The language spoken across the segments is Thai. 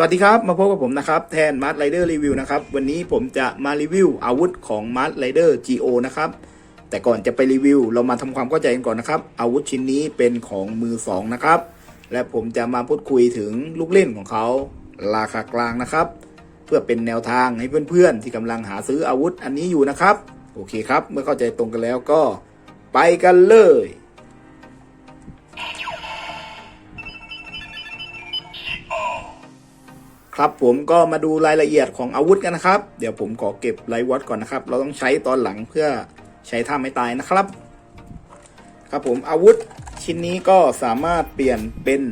สวัสดีครับ มาพบกับผมนะครับ แทนมาร์ r ไรเดอร์รีวิวนะครับ วันนี้ผมจะมารีวิวอาวุธของมาร์ r ไรเดอร์ GO นะครับ แต่ก่อนจะไปรีวิว เรามาทำความเข้าใจกันก่อนนะครับ อาวุธชิ้นนี้เป็นของมือสองนะครับ และผมจะมาพูดคุยถึงลูกเล่นของเขา ราคากลางนะครับ เพื่อเป็นแนวทางให้เพื่อนๆ ที่กำลังหาซื้ออาวุธอันนี้อยู่นะครับ โอเคครับ เมื่อเข้าใจตรงกันแล้วก็ ไปกันเลย ครับผมก็มาดูรายละเอียดของอาวุธกันนะครับ เดี๋ยวผมขอเก็บไลท์วอตก่อนนะครับ เราต้องใช้ตอนหลังเพื่อใช้ท่าไม่ตายนะครับ ครับผมอาวุธชิ้นนี้ก็สามารถเปลี่ยนเป็น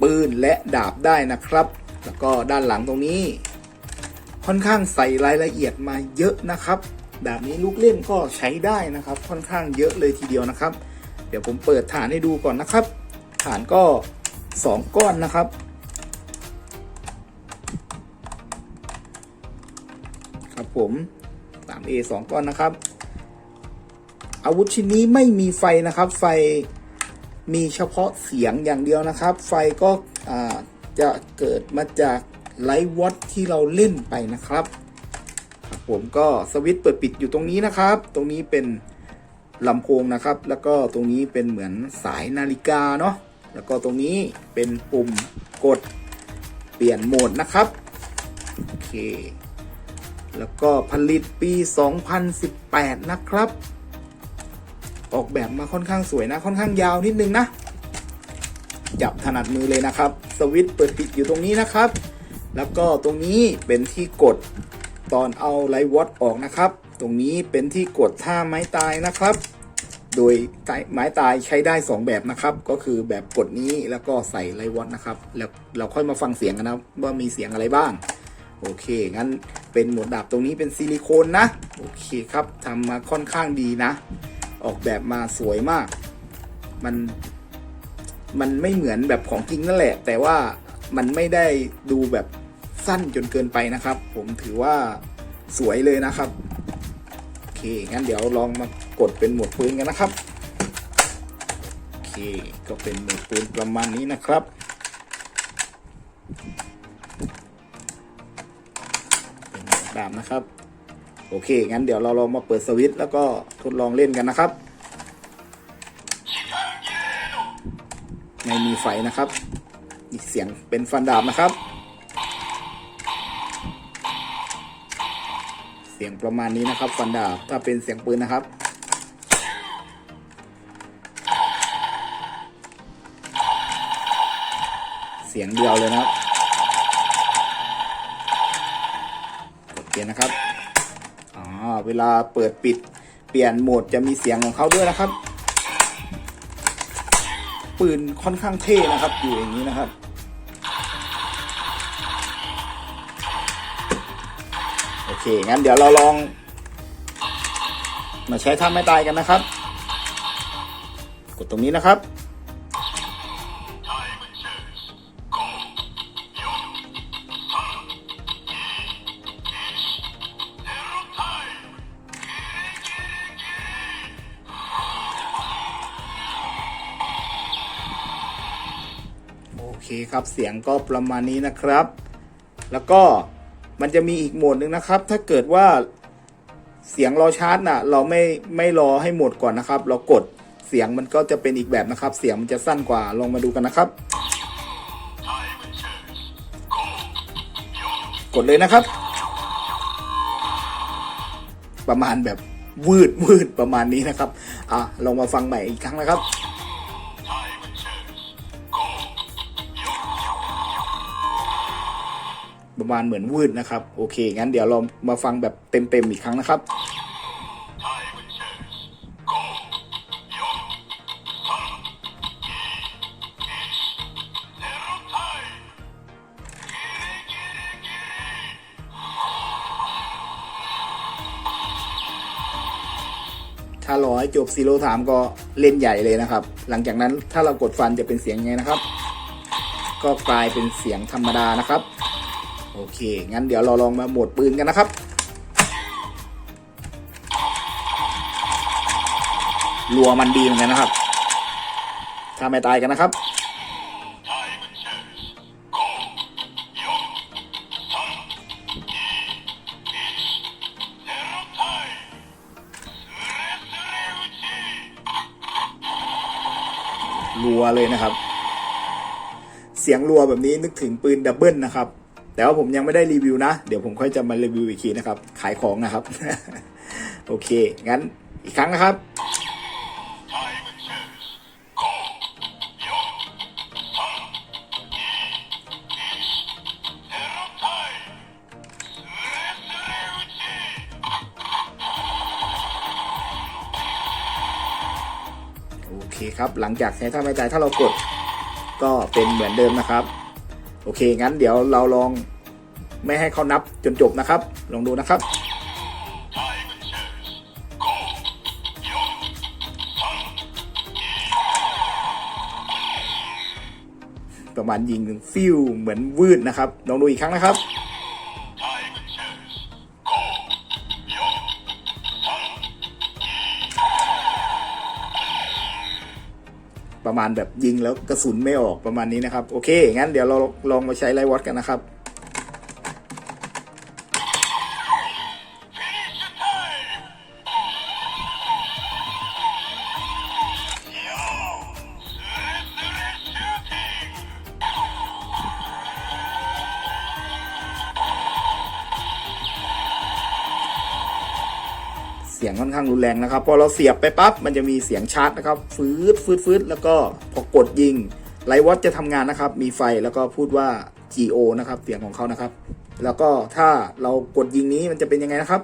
ปืนและดาบได้นะครับ แล้วก็ด้านหลังตรงนี้ ค่อนข้างใส่รายละเอียดมาเยอะนะครับ ดาบนี้ลูกเล่นก็ใช้ได้นะครับ ค่อนข้างเยอะเลยทีเดียวนะครับ เดี๋ยวผมเปิดฐานให้ดูก่อนนะครับ ฐานก็ 2 ก้อนนะครับ ครับผม 3A 2ก้อนนะครับ อาวุธชิ้นนี้ไม่มีไฟนะครับ ไฟมีเฉพาะเสียงอย่างเดียวนะครับ ไฟก็จะเกิดมาจากไลท์วอตที่เราเล่นไปนะครับครับผมก็สวิตช์เปิดปิดอยู่ตรงนี้นะครับ ตรงนี้เป็นลำโพงนะครับ แล้วก็ตรงนี้เป็นเหมือนสายนาฬิกาเนาะแล้วก็ตรงนี้เป็นปุ่มกดเปลี่ยนโหมดนะครับโอเค แล้วก็ผลิตปี 2018 นะครับ ออกแบบมาค่อนข้างสวยนะ ค่อนข้างยาวนิดนึงนะ จับถนัดมือเลยนะครับ สวิตช์เปิดปิดอยู่ตรงนี้นะครับ แล้วก็ตรงนี้เป็นที่กดตอนเอาไลท์วอตออกนะครับ ตรงนี้เป็นที่กดท่าไม้ตายนะครับ โดยไม้ตายใช้ได้ 2 แบบนะครับ ก็คือแบบกดนี้แล้วก็ใส่ไลท์วอตนะครับ แล้วเราค่อยมาฟังเสียงกันนะว่ามีเสียงอะไรบ้าง โอเค งั้น เป็นหมวดดาบตรงนี้เป็นซิลิโคนนะ โอเคครับทำมาค่อนข้างดีนะ ออกแบบมาสวยมาก มันมันไม่เหมือนแบบของจริงนั่นแหละ แต่ว่ามันไม่ได้ดูแบบสั้นจนเกินไปนะครับ ผมถือว่าสวยเลยนะครับ โอเค งั้นเดี๋ยวลองมากดเป็นหมวดปืนกันนะครับ โอเค ก็เป็นหมวดปืนประมาณนี้นะครับ ดาบนะครับ โอเค งั้นเดี๋ยวเราลองมาเปิดสวิตช์แล้วก็ทดลองเล่นกันนะครับ ไม่มีไฟนะครับอีกเสียงเป็นฟันดาบนะครับ เสียงประมาณนี้นะครับ ฟันดาบถ้าเป็นเสียงปืนนะครับเสียงเดียวเลยนะครับกด เปลี่ยนนะครับอ๋อเวลาเปิดปิดเปลี่ยนโหมดจะมีเสียงของเขาด้วยนะครับ ปืนค่อนข้างเท่นะครับ อยู่อย่างนี้นะครับโอเคงั้นเดี๋ยวเราลอง มาใช้ท่าไม่ตายกันนะครับ กดตรงนี้นะครับ คครับเสียงก็ประมาณนี้นะครับ แล้วก็มันจะมีอีกโหมดหนึ่งนะครับ ถ้าเกิดว่าเสียงรอชาร์จน่ะ เราไม่ไม่รอให้หมดก่อนนะครับ เรากดเสียงมันก็จะเป็นอีกแบบนะครับ เสียงมันจะสั้นกว่าลองมาดูกันนะครับ กดเลยนะครับ ประมาณแบบวืดวืดประมาณนี้นะครับ อะลองมาฟังใหม่อีกครั้งนะครับ ประมาณเหมือนวืดนะครับ โอเค งั้นเดี๋ยวเรามาฟังแบบเต็มๆอีกครั้งนะครับถ้ารอให้จบซีโร่ถามก็เล่นใหญ่เลยนะครับ หลังจากนั้นถ้าเรากดฟันจะเป็นเสียงไงนะครับ ก็กลายเป็นเสียงธรรมดานะครับ โอเค งั้นเดี๋ยวเราลองมาหมดปืนกันนะครับ รัวมันดีเหมือนกันนะครับ ถ้าไม่ตายกันนะครับ รัวเลยนะครับ เสียงรัวแบบนี้นึกถึงปืนดับเบิลนะครับ แต่ว่าผมยังไม่ได้รีวิวนะ เดี๋ยวผมค่อยจะมารีวิวอีกทีนะครับ ขายของนะครับ โอเค งั้นอีกครั้งนะครับ โอเคครับ หลังจากใช้ท่าไม่ตายถ้าเรากดก็เป็นเหมือนเดิมนะครับ โอเค งั้นเดี๋ยวเราลองไม่ให้เขานับจนจบนะครับ ลองดูนะครับ ประมาณยิงฟิวเหมือนวืดนะครับ ลองดูอีกครั้งนะครับ ประมาณแบบยิงแล้วกระสุนไม่ออกประมาณนี้นะครับ โอเค งั้นเดี๋ยวเราลองมาใช้ไลวอตกันนะครับ สียงค่อนข้างรุนแรงนะครับ พอเราเสียบไปปั๊บมันจะมีเสียงชาร์จนะครับฟืดฟืดฟืดแล้วก็พอกดยิงไลวอตจะทำงานนะครับ มีไฟแล้วก็พูดว่า GO นะครับ เสียงของเขานะครับ แล้วก็ถ้าเรากดยิงนี้มันจะเป็นยังไงนะครับ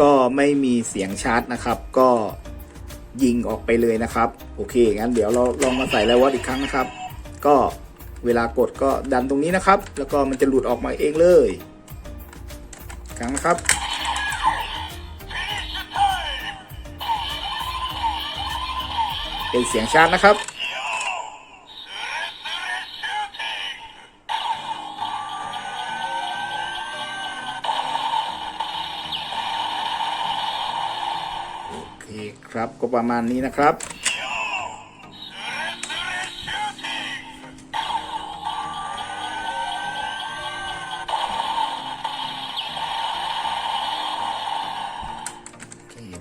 ก็ไม่มีเสียงชาร์จนะครับ ก็ ยิงออกไปเลยนะครับ โอเคงั้นเดี๋ยวเราลองมาใส่ไลท์วอตอีกครั้งนะครับ ก็เวลากดก็ดันตรงนี้นะครับ แล้วก็มันจะหลุดออกมาเองเลยครั้งนะครับ เป็นเสียงชาร์จนะครับ ก็ประมาณนี้นะครับ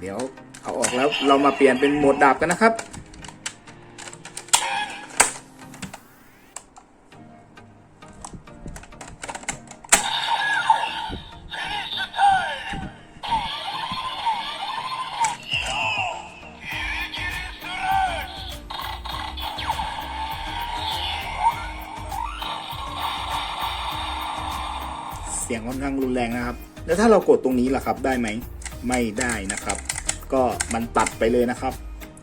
เดี๋ยวเอาออกแล้วเรามาเปลี่ยนเป็นโหมดดาบกันนะครับ ยงค่อนข้างรุนแรงนะครับ แล้วถ้าเรากดตรงนี้ล่ะครับได้ไหมไม่ได้นะครับ ก็มันตัดไปเลยนะครับ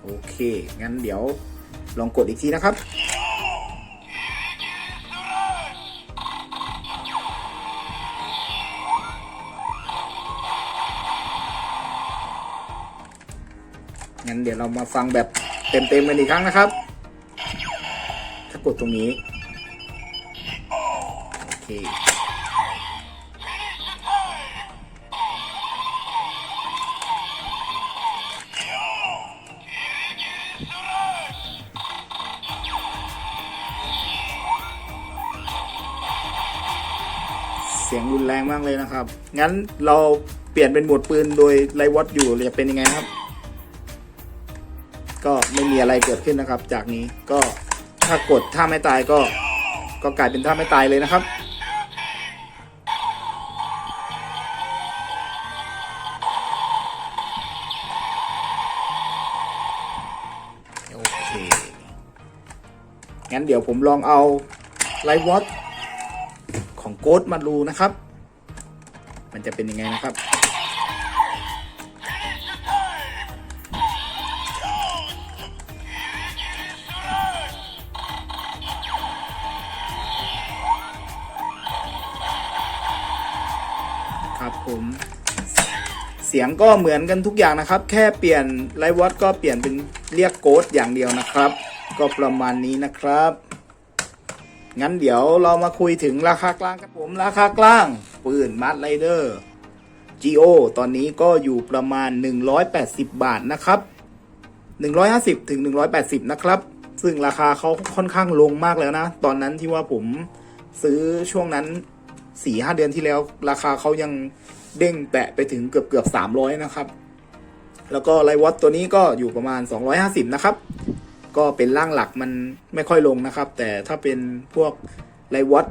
โอเค งั้นเดี๋ยวลองกดอีกทีนะครับ งั้นเดี๋ยวเรามาฟังแบบเต็มๆกันอีกครั้งนะครับ ถ้ากดตรงนี้ สียงรุนแรงมากเลยนะครับ งั้นเราเปลี่ยนเป็นหมวดปืนโดยไลวอตอยู่จะเป็นยังไงครับ ก็ไม่มีอะไรเกิดขึ้นนะครับ จากนี้ก็ถ้ากดท่าไม่ตายก็ก็กลายเป็นท่าไม่ตายเลยนะครับโอเคงั้นเดี๋ยวผมลองเอาไลท์วอต ของโกดมาดูนะครับ มันจะเป็นยังไงนะครับ ครับผมเสียงก็เหมือนกันทุกอย่างนะครับ แค่เปลี่ยนไลท์วอตก็เปลี่ยนเป็นเรียกโกดอย่างเดียวนะครับ ก็ประมาณนี้นะครับ งั้นเดี๋ยวเรามาคุยถึงราคากลางครับผมราคากลาง ปืนมาร์ไรเดอร์ GO ตอนนี้ก็อยู่ประมาณ 180 บาทนะครับ 150ถึง180 นะครับ ซึ่งราคาเขาค่อนข้างลงมากแล้วนะ ตอนนั้นที่ว่าผมซื้อช่วงนั้นสี่ห้าเดือนที่แล้ว ราคาเขายังเด้งแตะไปถึงเกือบเกือบสามร้อยนะครับ แล้วก็ไลวอตตัวนี้ก็อยู่ประมาณ 250 นะครับ ก็เป็นร่างหลักมันไม่ค่อยลงนะครับ แต่ถ้าเป็นพวกไลวอต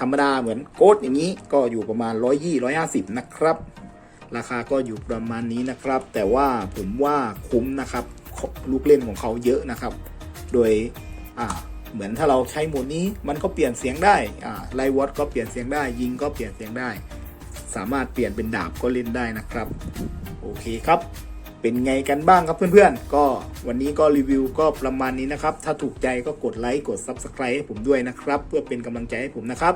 ธรรมดาเหมือนโกดอย่างนี้ก็อยู่ประมาณ 120 150 นะครับ ราคาก็อยู่ประมาณนี้นะครับ แต่ว่าผมว่าคุ้มนะครับลูกเล่นของเขาเยอะนะครับ โดยเหมือนถ้าเราใช้โหมดนี้มันก็เปลี่ยนเสียงได้ไลวอตก็เปลี่ยนเสียงได้ ยิงก็เปลี่ยนเสียงได้ สามารถเปลี่ยนเป็นดาบก็เล่นได้นะครับ โอเคครับ เป็นไงกันบ้างครับเพื่อนๆ ก็วันนี้ก็รีวิวก็ประมาณนี้นะครับ ถ้าถูกใจก็กดไลค์กด Subscribe ให้ผมด้วยนะครับ เพื่อเป็นกำลังใจให้ผมนะครับ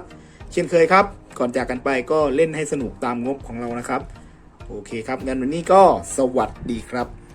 เช่นเคยครับ ก่อนจากกันไปก็เล่นให้สนุกตามงบของเรานะครับ โอเคครับงั้นวันนี้ก็สวัสดีครับ